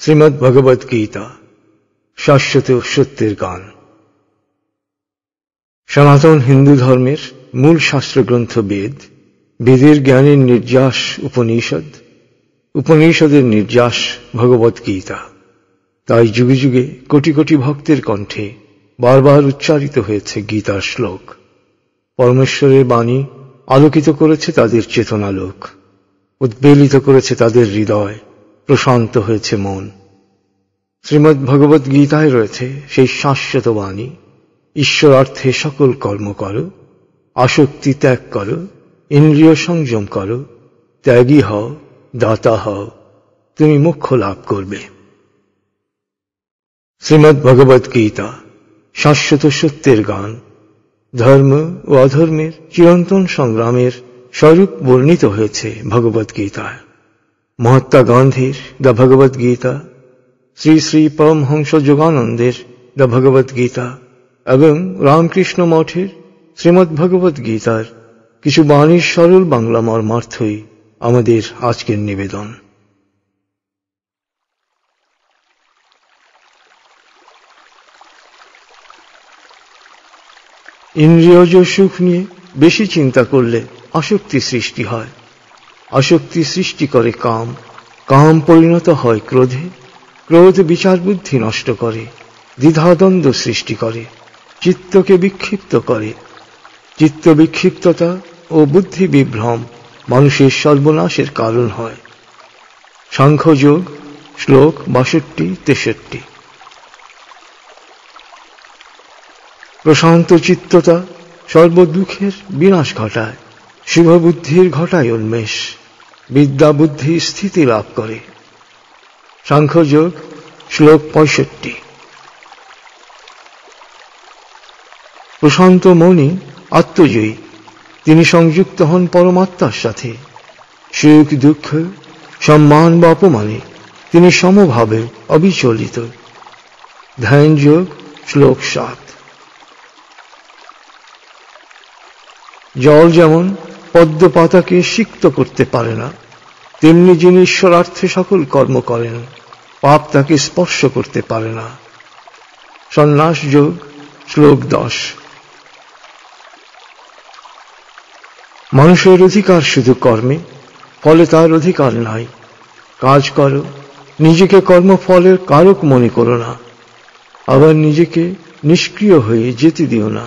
শ্রীমদ্ ভগবত গীতা, শাশ্বত সত্যের গান। সনাতন হিন্দু ধর্মের মূল শাস্ত্রগ্রন্থ বেদ, বেদের জ্ঞানের নির্যাস উপনিষদ, উপনিষদের নির্যাস ভগবত গীতা। তাই যুগে যুগে কোটি কোটি ভক্তের কণ্ঠে বারবার উচ্চারিত হয়েছে গীতার শ্লোক। পরমেশ্বরের বাণী আলোকিত করেছে তাদের চেতনালোক, উদ্বেলিত করেছে তাদের হৃদয় প্রশান্ত হয়েছে মন। শ্রীমদ্ ভগবত গীতায় রয়েছে সেই শাশ্বত বাণী ঈশ্বরার্থে সকল কর্ম করো, আসক্তি ত্যাগ করো, ইন্দ্রিয় সংযম করো, ত্যাগী হও, দাতা হও, তুমি মুখ্য লাভ করবে। শ্রীমদ্ ভগবত গীতা, শাশ্বত সত্যের গান, ধর্ম ও অধর্মের চিরন্তন সংগ্রামের স্বরূপ বর্ণিত হয়েছে ভগবত গীতায়। মহাত্মা গান্ধীর দ্য ভগবত গীতা, শ্রী শ্রী পরমহংস যোগানন্দের দ্য ভগবত গীতা এবং রামকৃষ্ণ মঠের শ্রীমদ্ ভগবত গীতার কিছু বাণীর সরল বাংলা মর্মার্থই আমাদের আজকের নিবেদন। ইন্দ্রিয়জ সুখ নিয়ে বেশি চিন্তা করলে আসক্তি সৃষ্টি হয়। আসক্তি সৃষ্টি করে কাম। কাম পরিণত হয় ক্রোধে। ক্রোধ বিচার বুদ্ধি নষ্ট করে। দ্বিধাদ্বন্দ্ব সৃষ্টি করে। চিত্তকে বিক্ষিপ্ত করে। চিত্ত বিক্ষিপ্ততা ও বুদ্ধি বিভ্রম মানুষের সর্বনাশের কারণ হয়। সাংখ্যযোগ, শ্লোক বাষট্টি, তেষট্টি। প্রশান্ত চিত্ততা সর্বদুঃখের বিনাশ ঘটায়। শুভবুদ্ধির ঘটায় উন্মেষ। বিদ্যা বুদ্ধি স্থিতি লাভ করে। সাংখ্যযোগ, শ্লোক পঁয়ষট্টি। প্রশান্ত মনি আত্মজয়ী। তিনি সংযুক্ত হন পরমাত্মার সাথে। সুখ, দুঃখ, সম্মান বা অপমানে তিনি সমভাবে অবিচলিত। ধ্যান যোগ, শ্লোক সাত। জল যেমন পদ্ম পাতাকে সিক্ত করতে পারে না। তেমনি যিনি ঈশ্বরার্থে সকল কর্ম করেন, পাপ তাকে স্পর্শ করতে পারে না। সন্ন্যাস যোগ, শ্লোক দশ। মানুষের অধিকার শুধু কর্মে, ফলে তার অধিকার নাই। কাজ করো, নিজেকে কর্মফলের কারক মনে করো না। আবার নিজেকে নিষ্ক্রিয় হয়ে যেতে দিও না।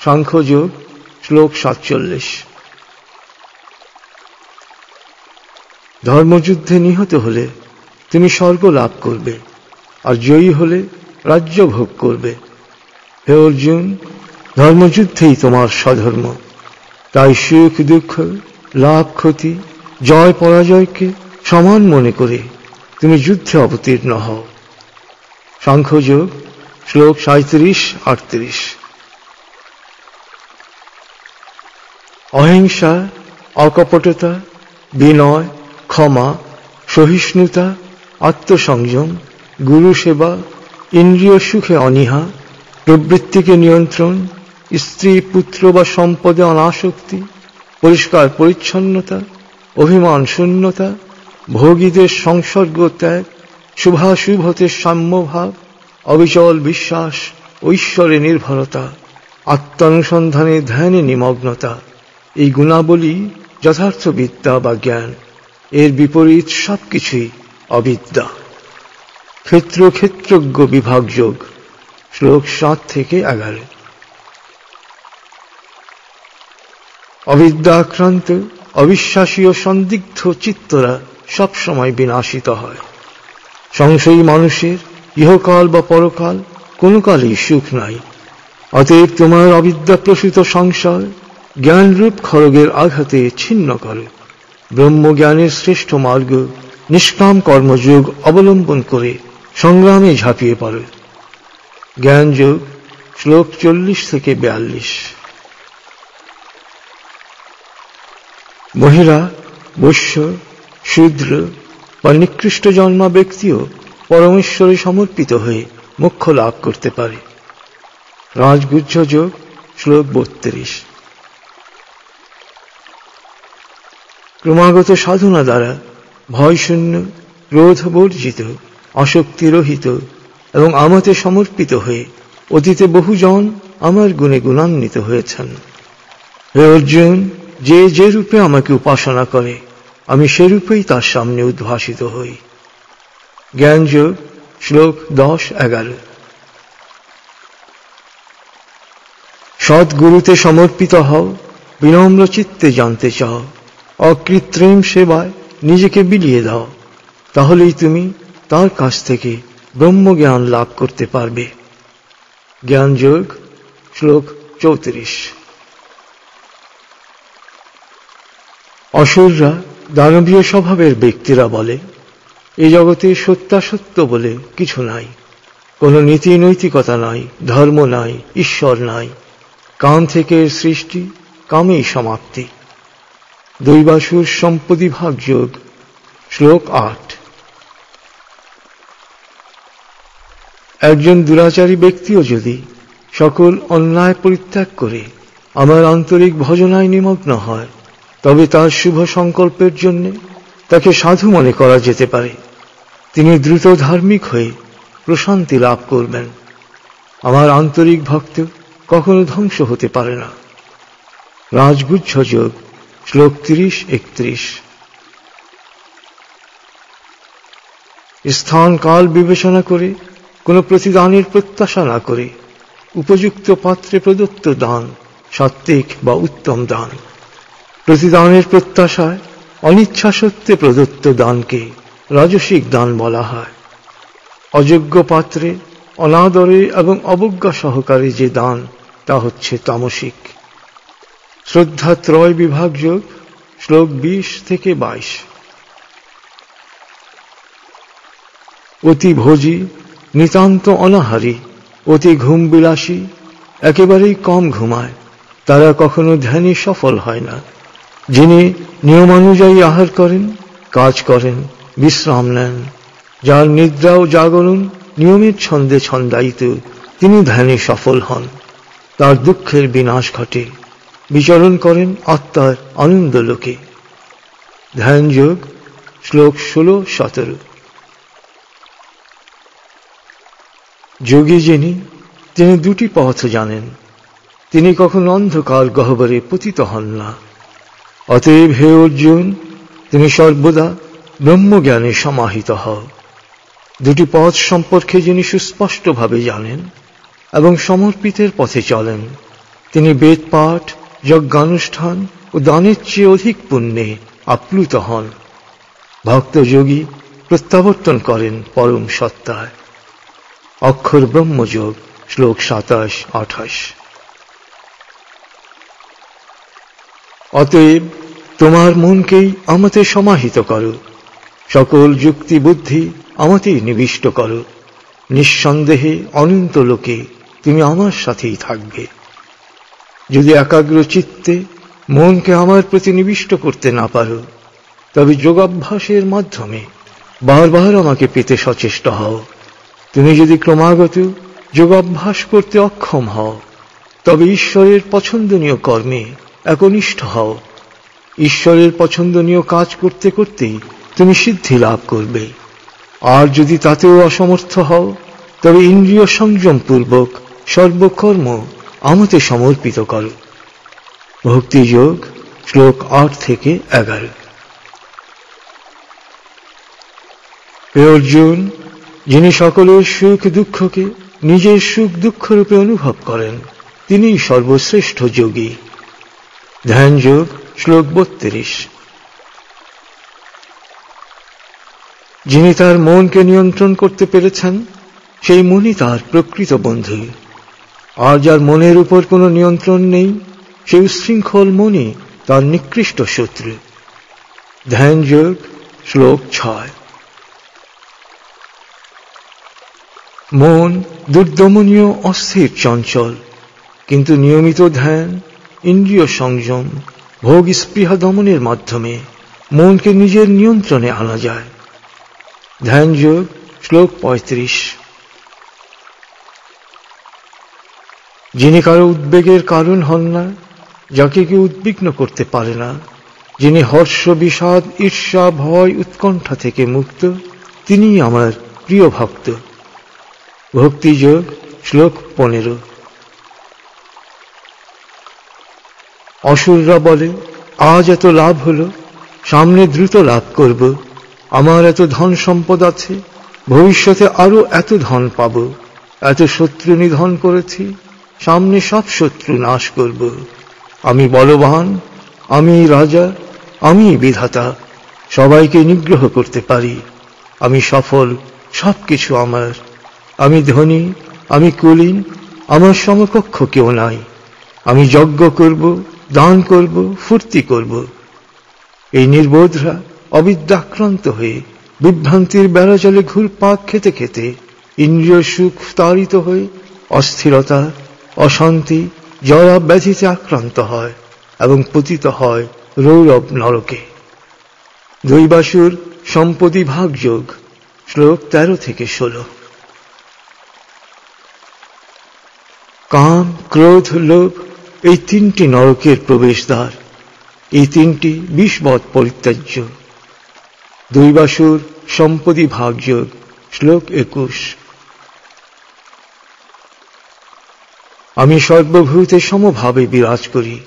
সাংখ্যযোগ শ্লোক সাতচল্লিশ। ধর্মযুদ্ধে নিহত হলে তুমি স্বর্গ লাভ করবে, আর জয়ী হলে রাজ্য ভোগ করবে। হে অর্জুন, ধর্মযুদ্ধেই তোমার স্বধর্ম। তাই সুখ, দুঃখ, লাভ, ক্ষতি, জয়, পরাজয়কে সমান মনে করে তুমি যুদ্ধে অবতীর্ণ হও। সাংখ্যযোগ, শ্লোক সাঁত্রিশ আটত্রিশ। অহিংসা, অকপটতা, বিনয়, ক্ষমা, সহিষ্ণুতা, আত্মসংযম গুরু সেবা ইন্দ্রিয় সুখে অনীহা, প্রবৃত্তিকে নিয়ন্ত্রণ, স্ত্রী, পুত্র বা সম্পদে অনাসক্তি, পরিষ্কার পরিচ্ছন্নতা, অভিমান শূন্যতা, ভোগীদের সংসর্গ ত্যাগ শুভাশুভতে সাম্যভাব, অবিচল বিশ্বাস, ঐশ্বরে নির্ভরতা, আত্মানুসন্ধানে ধ্যানে নিমগ্নতা। এই গুণাবলী যথার্থ বিদ্যা বা জ্ঞান। এর বিপরীত সবকিছুই অবিদ্যা। ক্ষেত্র ক্ষেত্রজ্ঞ বিভাগ যোগ, শ্লোক সাত থেকে এগারো। অবিদ্যা আক্রান্ত অবিশ্বাসী ও সন্দিগ্ধ চিত্তরা সবসময় বিনাশিত হয়। সংশয়ী মানুষের ইহকাল বা পরকাল কোনো কালেই সুখ নাই। অতএব তোমার অবিদ্যাপ্রসূত সংশয় জ্ঞানরূপ খড়গের আঘাতে ছিন্ন করে। ব্রহ্মজ্ঞানের শ্রেষ্ঠ মার্গ, নিষ্কাম কর্মযোগ অবলম্বন করে সংগ্রামে ঝাঁপিয়ে পড়ে। জ্ঞানযোগ, শ্লোক চল্লিশ থেকে বিয়াল্লিশ। মহিলা বৈশ্য, শূদ্র বা নিকৃষ্ট জন্মা ব্যক্তিও পরমেশ্বরে সমর্পিত হয়ে মোক্ষ লাভ করতে পারে। রাজগুজ্জ যোগ, শ্লোক বত্রিশ। ক্রমাগত সাধনা দ্বারা ভয়শূন্য ক্রোধ বর্জিত আসক্তিরহিত এবং আমাতে সমর্পিত হয়ে অতীতে বহুজন আমার গুণে গুণান্বিত হয়েছেন। হে অর্জুন, যে যে রূপে আমাকে উপাসনা করে, আমি সেরূপেই তার সামনে উদ্ভাসিত হই। জ্ঞানযোগ, শ্লোক দশ, এগারো। সদ্গুরুতে সমর্পিত হও, বিনম্র চিত্তে জানতে চাও অকৃত্রিম সেবায় নিজেকে বিলিয়ে দাও। তাহলেই তুমি তার কাছ থেকে ব্রহ্মজ্ঞান লাভ করতে পারবে। জ্ঞানযোগ শ্লোক চৌত্রিশ। অসুররা দানবীয় স্বভাবের ব্যক্তিরা বলে এই জগতে সত্যাসত্য বলে কিছু নাই। কোনো নীতি নৈতিকতা নাই, ধর্ম নাই, ঈশ্বর নাই। কাম থেকে সৃষ্টি, কামেই সমাপ্তি। দৈবাসুর সম্পত্তি ভাগ যোগ, শ্লোক আট। একজন দুরাচারী ব্যক্তিও যদি সকল অন্যায় পরিত্যাগ করে আমার আন্তরিক ভজনায় নিমগ্ন হয়, তবে তার শুভ সংকল্পের জন্য তাকে সাধু মনে করা যেতে পারে। তিনি দ্রুত ধার্মিক হয়ে প্রশান্তি লাভ করবেন। আমার আন্তরিক ভক্ত কখনো ধ্বংস হতে পারে না। রাজগুচ্ছ যোগ শ্লোক তিরিশ, একত্রিশ। স্থান কাল বিবেচনা করে, কোনো প্রতিদানের প্রত্যাশা না করে, উপযুক্ত পাত্রে প্রদত্ত দান, সাত্ত্বিক বা উত্তম দান। প্রতিদানের প্রত্যাশায় অনিচ্ছা সত্ত্বে প্রদত্ত দানকে রাজসিক দান বলা হয়। অযোগ্য পাত্রে অনাদরে এবং অবজ্ঞা সহকারে যে দান, তা হচ্ছে তামসিক। শ্রদ্ধা ত্রয় বিভাগ যোগ, শ্লোক বিশ থেকে বাইশ। অতি ভোজি, নিতান্ত অনাহারী, অতি ঘুম বিলাসী একেবারেই কম ঘুমায়, তারা কখনো ধ্যানে সফল হয় না। যিনি নিয়মানুযায়ী আহার করেন, কাজ করেন, বিশ্রাম নেন, যার নিদ্রা ও জাগরণ নিয়মের ছন্দে ছন্দায়িত, তিনি ধ্যানে সফল হন। তার দুঃখের বিনাশ ঘটে। বিচরণ করেন আত্মার আনন্দ লোকে। ধ্যান যোগ, শ্লোক ষোলো, সতেরো। যোগী যিনি, তিনি দুটি পথ জানেন। তিনি কখনো অন্ধকার গহ্বরে পতিত হন না। অতএব হে অর্জুন, তিনি সর্বদা ব্রহ্মজ্ঞানে সমাহিত হও। দুটি পথ সম্পর্কে যিনি সুস্পষ্টভাবে জানেন এবং সমর্পিতের পথে চলেন, তিনি বেদ পাঠ যজ্ঞানুষ্ঠান ও দানের চেয়ে অধিক পুণ্যে আপ্লুত হন। ভক্তযোগী প্রত্যাবর্তন করেন পরম সত্তায় অক্ষর ব্রহ্মযোগ, শ্লোক সাতাশ, আঠাশ। অতএব তোমার মনকেই আমাতে সমাহিত করো। সকল যুক্তি বুদ্ধি আমাতেই নিবিষ্ট করো। নিঃসন্দেহে অনন্ত লোকে তুমি আমার সাথেই থাকবে। যদি একাগ্র চিত্তে মনকে আমার প্রতি নিবিষ্ট করতে না পারো, তবে যোগাভ্যাসের মাধ্যমে বারবার আমাকে পেতে সচেষ্ট হও। তুমি যদি ক্রমাগত যোগাভ্যাস করতে অক্ষম হও, তবে ঈশ্বরের পছন্দনীয় কর্মে একনিষ্ঠ হও। ঈশ্বরের পছন্দনীয় কাজ করতে করতেই তুমি সিদ্ধি লাভ করবে। আর যদি তাতেও অসমর্থ হও, তবে ইন্দ্রিয় সংযম পূর্বক সর্বকর্ম আমাতে সমর্পিত করো। ভক্তিযোগ শ্লোক আট থেকে এগারো। অর্জুন, যিনি সকলের সুখ দুঃখকে নিজের সুখ দুঃখ রূপে অনুভব করেন, তিনি সর্বশ্রেষ্ঠ যোগী। ধ্যান যোগ, শ্লোক বত্রিশ। যিনি তার মনকে নিয়ন্ত্রণ করতে পেরেছেন, সেই মনই তার প্রকৃত বন্ধু। আর যার মনের উপর কোনো নিয়ন্ত্রণ নেই, সেই উশৃঙ্খল মনই তার নিকৃষ্ট শত্রু। ধ্যান যোগ, শ্লোক ছয়। মন দুর্দমনীয় অস্থির চঞ্চল, কিন্তু নিয়মিত ধ্যান, ইন্দ্রিয় সংযম, ভোগ স্পৃহা দমনের মাধ্যমে মনকে নিজের নিয়ন্ত্রণে আনা যায়। ধ্যান যোগ, শ্লোক পঁয়ত্রিশ। যিনি কারও উদ্বেগের কারণ হন না, যাকে কেউ উদ্বিগ্ন করতে পারে না, যিনি হর্ষ, বিষাদ, ঈর্ষা, ভয়, উৎকণ্ঠা থেকে মুক্ত, তিনি আমার প্রিয় ভক্ত। ভক্তিযোগ, শ্লোক পনেরো। অসুররা বলে, আজ এত লাভ হলো, সামনে দ্রুত লাভ করব, আমার এত ধন সম্পদ আছে, ভবিষ্যতে আরও এত ধন পাব, এত শত্রু নিধন করেছি সামনে সব শত্রু নাশ করব। আমি বলবান, আমি রাজা, আমি বিধাতা, সবাইকে নিগ্রহ করতে পারি। আমি সফল সব কিছু আমার। আমি ধনী, আমি কুলীন, আমার সমকক্ষ কেউ নাই। আমি যজ্ঞ করব, দান করব, ফুর্তি করব। এই নির্বোধরা অবিদ্যাক্রান্ত হয়ে বিভ্রান্তির বেড়াজলে ঘুরপাক খেতে খেতে ইন্দ্রিয় সুখ তাড়িত হয়ে অস্থিরতা অশান্তি জরা ব্যাধিতে আক্রান্ত হয় এবং পতিত হয় রৌরব নরকে। দৈবাসুর সম্পত্তি ভাগযোগ, শ্লোক তেরো থেকে ষোলো। কাম, ক্রোধ, লোভ, এই তিনটি নরকের প্রবেশদ্বার। এই তিনটি বিষবৎ পরিত্যাজ্য। দৈবাসুর সম্পদি ভাগযোগ, শ্লোক একুশ। আমি সর্বভূতে সমভাবে বিরাজ করি।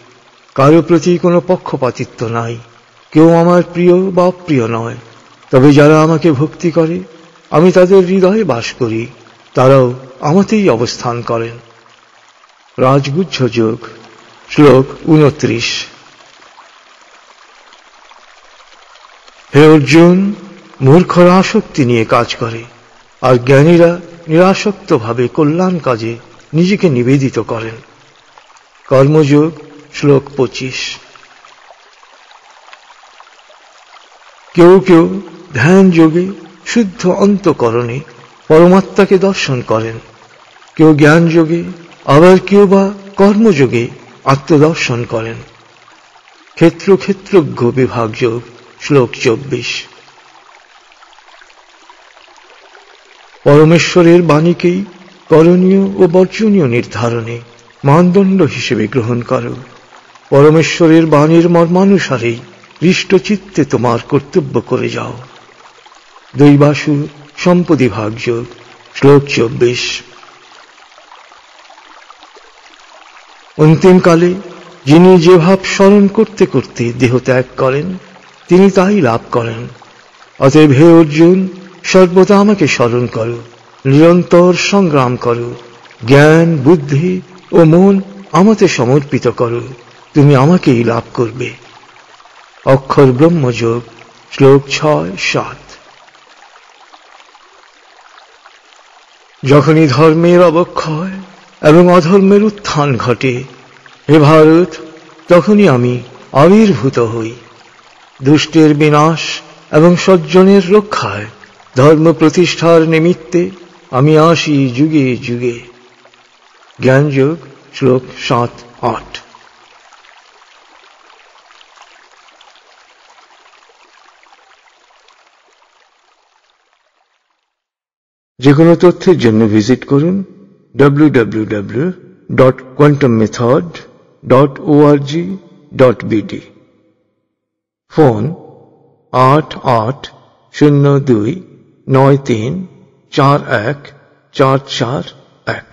কারও প্রতি কোনো পক্ষপাতিত্ব নাই। কেউ আমার প্রিয় বা অপ্রিয় নয়। তবে যারা আমাকে ভক্তি করে, আমি তাদের হৃদয়ে বাস করি। তারাও আমাতেই অবস্থান করেন। রাজগুচ্ছ যোগ, শ্লোক উনত্রিশ হে অর্জুন, মূর্খরা আসক্তি নিয়ে কাজ করে, আর জ্ঞানীরা নিরাসক্তভাবে কল্যাণ কাজে নিজেকে নিবেদিত করেন। কর্মযোগ, শ্লোক পঁচিশ। কেউ কেউ ধ্যান যোগে শুদ্ধ অন্তকরণে পরমাত্মাকে দর্শন করেন। কেউ জ্ঞান যোগে, আবার কেউ বা কর্মযোগে আত্মদর্শন করেন। ক্ষেত্র ক্ষেত্রজ্ঞ বিভাগ যোগ, শ্লোক চব্বিশ। পরমেশ্বরের বাণীকেই করণীয় ও বর্জনীয় নির্ধারণে মানদণ্ড হিসেবে গ্রহণ করো। পরমেশ্বরের বাণীর মর্মানুসারেই হৃষ্ট চিত্তে তোমার কর্তব্য করে যাও। দৈবাসু সম্পদি ভাগযোগ শ্লোক চব্বিশ। অন্তিমকালে যিনি যে ভাব স্মরণ করতে করতে দেহ ত্যাগ করেন, তিনি তাই লাভ করেন। অতএব হে অর্জুন, সর্বদা আমাকে স্মরণ করো। নিরন্তর সংগ্রাম করো। জ্ঞান, বুদ্ধি ও মন আমাতে সমর্পিত করো। তুমি আমাকেই লাভ করবে। অক্ষর ব্রহ্মযোগ, শ্লোক ছয়, সাত। যখনই ধর্মের অবক্ষয় এবং অধর্মের উত্থান ঘটে, হে ভারত, তখনই আমি আবির্ভূত হই। দুষ্টের বিনাশ এবং সজ্জনের রক্ষায় ধর্ম প্রতিষ্ঠার নিমিত্তে আমি আসি যুগে যুগে। জ্ঞানযোগ, শ্লোক সাত, আট। যে কোনো তথ্যের জন্য ভিজিট করুন www.quantummethod.org.bd ফোন আট আট শূন্য দুই নয় তিন চার এক চার চার এক